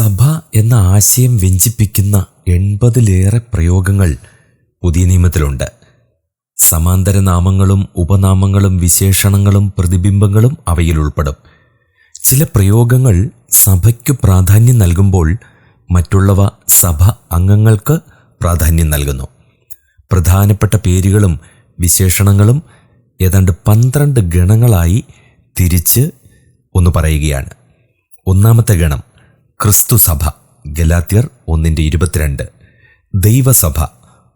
സഭ എന്ന ആശയം വ്യഞ്ചിപ്പിക്കുന്ന എൺപതിലേറെ പ്രയോഗങ്ങൾ പുതിയ നിയമത്തിലുണ്ട്. സമാന്തര നാമങ്ങളും ഉപനാമങ്ങളും വിശേഷണങ്ങളും പ്രതിബിംബങ്ങളും അവയിൽ ഉൾപ്പെടും. ചില പ്രയോഗങ്ങൾ സഭയ്ക്ക് പ്രാധാന്യം നൽകുമ്പോൾ മറ്റുള്ളവ സഭ അംഗങ്ങൾക്ക് പ്രാധാന്യം നൽകുന്നു. പ്രധാനപ്പെട്ട പേരുകളും വിശേഷണങ്ങളും ഏതാണ്ട് പന്ത്രണ്ട് ഗണങ്ങളായി തിരിച്ച് ഒന്ന് പറയുകയാണ്. ഒന്നാമത്തെ ഗണം ക്രിസ്തു സഭ ഗലാത്യർ ഒന്നിന്റെ ഇരുപത്തിരണ്ട് ദൈവസഭ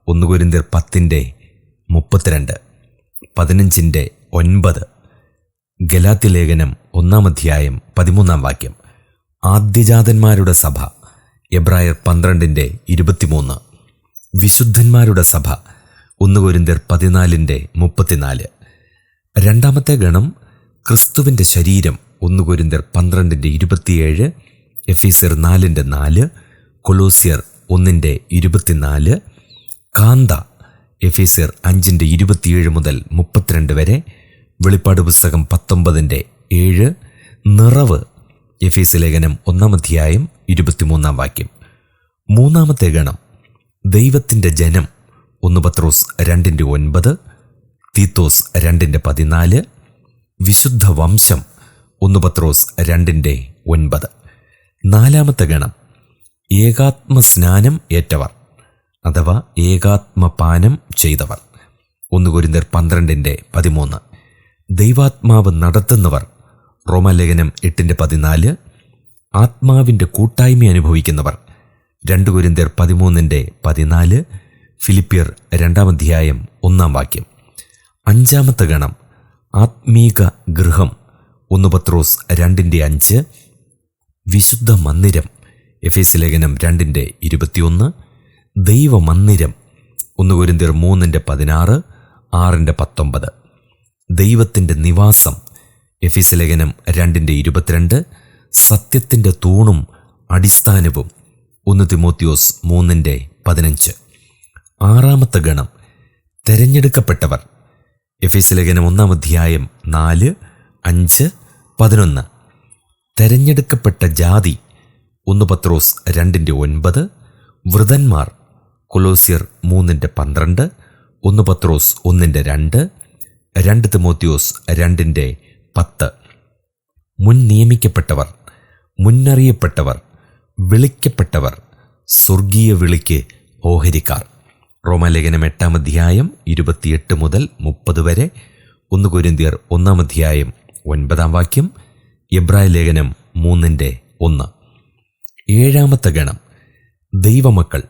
ഒന്ന് കുരിന്തിർ പത്തിന്റെ മുപ്പത്തിരണ്ട് പതിനഞ്ചിന്റെ ഒൻപത് ഗലാത്യലേഖനം ഒന്നാം അധ്യായം പതിമൂന്നാം വാക്യം. ആദ്യജാതന്മാരുടെ സഭ എബ്രായർ പന്ത്രണ്ടിന്റെ ഇരുപത്തിമൂന്ന് വിശുദ്ധന്മാരുടെ സഭ ഒന്ന് കുരിന്തിർ പതിനാലിന്റെ മുപ്പത്തിനാല്. രണ്ടാമത്തെ ഗണം ക്രിസ്തുവിന്റെ ശരീരം ഒന്ന് കുരിന്തിർ പന്ത്രണ്ടിന്റെ ഇരുപത്തിയേഴ് എഫീസർ നാലിന്റെ നാല് കൊളോസിയർ ഒന്നിന്റെ ഇരുപത്തിനാല് കാന്ത എഫീസർ അഞ്ചിന്റെ ഇരുപത്തിയേഴ് മുതൽ മുപ്പത്തിരണ്ട് വരെ വെളിപ്പാട് പുസ്തകം പത്തൊമ്പതിന്റെ ഏഴ് നിറവ് എഫീസ് ലേഖനം ഒന്നാം അധ്യായം ഇരുപത്തിമൂന്നാം വാക്യം. മൂന്നാമത്തെ ഗണം ദൈവത്തിന്റെ ജനം ഒന്ന് പത്രോസ് രണ്ടിന്റെ ഒൻപത് തീത്തോസ് രണ്ടിന്റെ പതിനാല് വിശുദ്ധ വംശം ഒന്ന് പത്രോസ് രണ്ടിന്റെ ഒൻപത്. നാലാമത്തെ ഗണം. ഏകാത്മ സ്നാനം ഏറ്റവർ അഥവാ ഏകാത്മപാനം ചെയ്തവർ. ഒന്ന് കുരിന്തർ പന്ത്രണ്ടിന്റെ പതിമൂന്ന്. ദൈവാത്മാവ് നടത്തുന്നവർ. റോമലേഖനം എട്ടിന്റെ പതിനാല്. ആത്മാവിന്റെ കൂട്ടായ്മ അനുഭവിക്കുന്നവർ. രണ്ട് കുരിന്തർ പതിമൂന്നിന്റെ പതിനാല്. ഫിലിപ്പിയർ രണ്ടാം അധ്യായം ഒന്നാം വാക്യം. അഞ്ചാമത്തെ ഗണം. ആത്മീക ഗൃഹം. ഒന്ന് പത്രോസ് രണ്ടിന്റെ അഞ്ച്. വിശുദ്ധ മന്ദിരം എഫ് എസ് ലേഖനം രണ്ടിന്റെ ഇരുപത്തിയൊന്ന്. ദൈവമന്ദിരം ഒന്ന് കുരിന്തിർ മൂന്നിന്റെ പതിനാറ് ആറിന്റെ പത്തൊമ്പത്. ദൈവത്തിന്റെ നിവാസം എഫ് എസ് ലേഖനം രണ്ടിന്റെ ഇരുപത്തിരണ്ട്. സത്യത്തിന്റെ തൂണും അടിസ്ഥാനവും ഒന്ന് തിമോത്തിയോസ് മൂന്നിന്റെ പതിനഞ്ച്. ആറാമത്തെ ഗണം തെരഞ്ഞെടുക്കപ്പെട്ടവർ. എഫ് എസ് ലേഖനം ഒന്നാം അധ്യായം നാല് അഞ്ച് പതിനൊന്ന്. തെരഞ്ഞെടുക്കപ്പെട്ട ജാതി ഒന്ന് പത്രോസ് രണ്ടിന്റെ ഒൻപത് വൃതന്മാർ കൊലോസിയർ മൂന്നിന്റെ പന്ത്രണ്ട് ഒന്ന് പത്രോസ് ഒന്നിന്റെ രണ്ട് രണ്ട് തിമോത്തിയോസ് രണ്ടിന്റെ പത്ത്. മുൻ നിയമിക്കപ്പെട്ടവർ മുന്നറിയപ്പെട്ടവർ വിളിക്കപ്പെട്ടവർ സ്വർഗീയ വിളിക്ക് ഓഹരിക്കാർ. റോമാലേഖനം എട്ടാം അധ്യായം ഇരുപത്തിയെട്ട് മുതൽ മുപ്പത് വരെ ഒന്ന് കൊരിന്തിയർ ഒന്നാം അധ്യായം ഒൻപതാം വാക്യം എബ്രായ ലേഖനം മൂന്നിന്റെ ഒന്ന്. ഏഴാമത്തെ ഗണം. ദൈവമക്കൾ.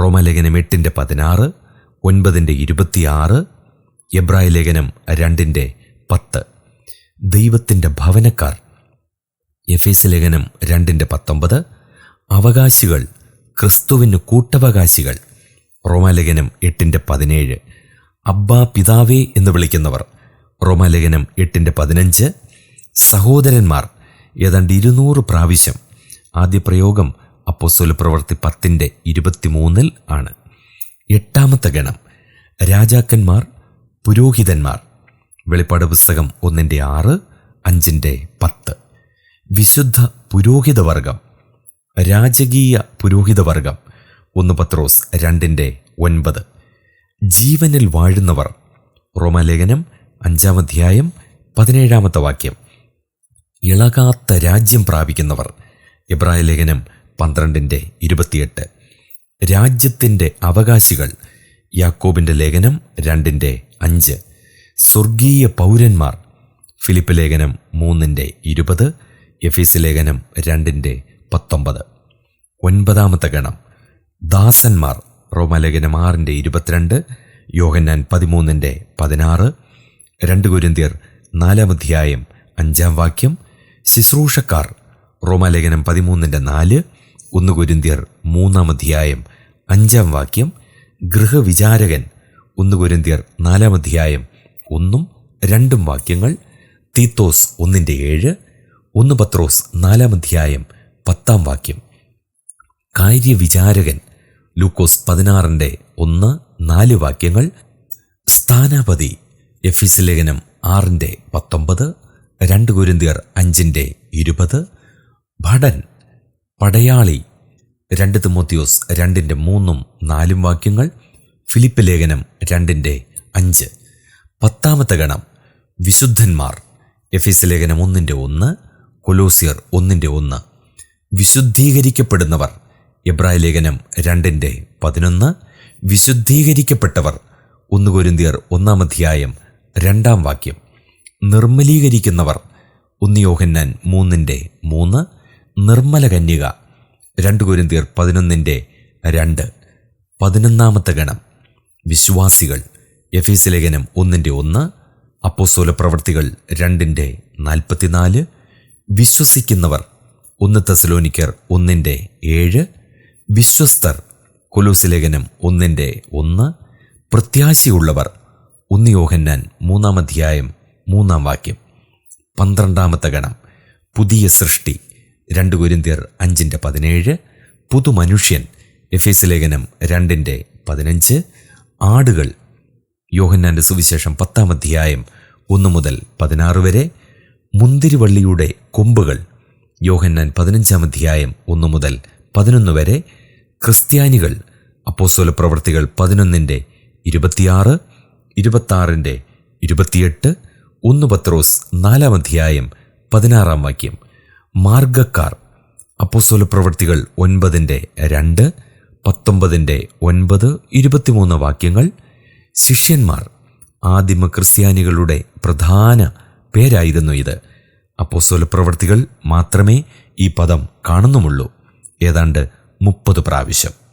റോമലേഖനം എട്ടിന്റെ പതിനാറ് ഒൻപതിന്റെ ഇരുപത്തിയാറ് എബ്രായ ലേഖനം രണ്ടിന്റെ പത്ത്. ദൈവത്തിന്റെ ഭവനക്കാർ. എഫേസ് ലേഖനം രണ്ടിന്റെ പത്തൊമ്പത്. അവകാശികൾ. ക്രിസ്തുവിന് കൂട്ടവകാശികൾ. റോമാലേഖനം എട്ടിന്റെ പതിനേഴ്. അബ്ബാ പിതാവേ എന്ന് വിളിക്കുന്നവർ. റോമാലേഖനം എട്ടിന്റെ പതിനഞ്ച് സഹോദരന്മാർ ഏതാണ്ട് ഇരുന്നൂറ് പ്രാവശ്യം ആദ്യ പ്രയോഗം അപ്പോസ്വല പ്രവൃത്തി പത്തിന്റെ ഇരുപത്തിമൂന്നിൽ ആണ്. എട്ടാമത്തെ ഗണം രാജാക്കന്മാർ പുരോഹിതന്മാർ. വെളിപ്പാട് പുസ്തകം ഒന്നിന്റെ ആറ് അഞ്ചിന്റെ പത്ത്. വിശുദ്ധ പുരോഹിതവർഗം രാജകീയ പുരോഹിതവർഗം ഒന്ന് പത്രോസ് രണ്ടിന്റെ ഒൻപത്. ജീവനിൽ വാഴുന്നവർ റോമാലേഖനം അഞ്ചാം അധ്യായം പതിനേഴാമത്തെ വാക്യം. ഇളകാത്ത രാജ്യം പ്രാപിക്കുന്നവർ. ഇബ്രാഹിം ലേഖനം പന്ത്രണ്ടിന്റെ ഇരുപത്തിയെട്ട്. രാജ്യത്തിന്റെ അവകാശികൾ. യാക്കോബിന്റെ ലേഖനം രണ്ടിന്റെ അഞ്ച്. സ്വർഗീയ പൗരന്മാർ. ഫിലിപ്പ് ലേഖനം മൂന്നിന്റെ ഇരുപത്. എഫീസ് ലേഖനം രണ്ടിന്റെ പത്തൊമ്പത്. ഒൻപതാമത്തെ ഗണം. ദാസന്മാർ. റോമലേഖനം ആറിന്റെ ഇരുപത്തിരണ്ട്. യോഹന്നാൻ പതിമൂന്നിന്റെ പതിനാറ്. രണ്ട് കുരിന്തിയർ നാലാം അധ്യായം അഞ്ചാം വാക്യം. ശുശ്രൂഷക്കാർ. റോമാലേഖനം പതിമൂന്നിന്റെ നാല് ഒന്ന് കുരിന്തിയർ മൂന്നാം അധ്യായം അഞ്ചാം വാക്യം ഗൃഹവിചാരകൻ ഒന്ന് നാലാം അധ്യായം ഒന്നും രണ്ടും വാക്യങ്ങൾ തീത്തോസ് ഒന്നിന്റെ ഏഴ് ഒന്ന് പത്രോസ് നാലാം അധ്യായം പത്താം വാക്യം. കാര്യവിചാരകൻ ലൂക്കോസ് പതിനാറിന്റെ ഒന്ന് നാല് വാക്യങ്ങൾ സ്ഥാനാപതി എഫിസ് ലേഖനം ആറിന്റെ പത്തൊമ്പത് രണ്ട് കുരുന്തിയർ അഞ്ചിന്റെ ഇരുപത്. ഭടൻ പടയാളി രണ്ട് തിമോത്തിയോസ് രണ്ടിന്റെ മൂന്നും നാലും വാക്യങ്ങൾ. ഫിലിപ്പ് ലേഖനം രണ്ടിന്റെ അഞ്ച്. പത്താമത്തെ ഗണം വിശുദ്ധന്മാർ. എഫീസ് ലേഖനം ഒന്നിന്റെ ഒന്ന് കൊലോസിയർ ഒന്നിന്റെ ഒന്ന്. വിശുദ്ധീകരിക്കപ്പെടുന്നവർ. എബ്രായ ലേഖനം രണ്ടിന്റെ പതിനൊന്ന്. വിശുദ്ധീകരിക്കപ്പെട്ടവർ. ഒന്ന് കൊരിന്തിയർ ഒന്നാം അധ്യായം രണ്ടാം വാക്യം. നിർമ്മലീകരിക്കുന്നവർ. ഒന്ന് യോഹന്നാൻ മൂന്നിന്റെ മൂന്ന് നിർമ്മല കന്യക രണ്ട് കൊരിന്തിയർ പതിനൊന്നിന്റെ രണ്ട്. പതിനൊന്നാമത്തെ ഗണം വിശ്വാസികൾ എഫീസ് ലേഖനം ഒന്നിന്റെ ഒന്ന് അപ്പോസോല പ്രവർത്തികൾ രണ്ടിന്റെ നാൽപ്പത്തിനാല് വിശ്വസിക്കുന്നവർ ഒന്ന് തെസലോനിക്കർ ഒന്നിന്റെ ഏഴ് വിശ്വസ്തർ കൊലൂസ് ലേഖനം ഒന്നിന്റെ ഒന്ന് പ്രത്യാശയുള്ളവർ ഒന്ന് യോഹന്നാൻ മൂന്നാം അധ്യായം മൂന്നാം വാക്യം. പന്ത്രണ്ടാമത്തെ ഗണം. പുതിയ സൃഷ്ടി. രണ്ട് കുരിന്തിയർ അഞ്ചിന്റെ പതിനേഴ്. പുതുമനുഷ്യൻ എഫേസ് ലേഖനം രണ്ടിന്റെ പതിനഞ്ച്. ആടുകൾ. യോഹന്നാന്റെ സുവിശേഷം പത്താം അധ്യായം ഒന്ന് മുതൽ പതിനാറ് വരെ. മുന്തിരിവള്ളിയുടെ കൊമ്പുകൾ. യോഹന്നാൻ പതിനഞ്ചാം അധ്യായം ഒന്ന് മുതൽ പതിനൊന്ന് വരെ. ക്രിസ്ത്യാനികൾ. അപ്പോസോല പ്രവർത്തികൾ പതിനൊന്നിന്റെ ഇരുപത്തിയാറ് ഇരുപത്താറിന്റെ ഇരുപത്തിയെട്ട് ഒന്ന് പത്രോസ് നാലാം അധ്യായം പതിനാറാം വാക്യം. മാർഗക്കാർ അപ്പോസ്വല പ്രവൃത്തികൾ ഒൻപതിന്റെ രണ്ട് പത്തൊമ്പതിന്റെ ഒൻപത് ഇരുപത്തിമൂന്ന് വാക്യങ്ങൾ. ശിഷ്യന്മാർ ആദിമ ക്രിസ്ത്യാനികളുടെ പ്രധാന പേരായിരുന്നു ഇത്. അപ്പോസ്വല പ്രവൃത്തികൾ മാത്രമേ ഈ പദം കാണുന്നുമുള്ളൂ. ഏതാണ്ട് മുപ്പത് പ്രാവശ്യം.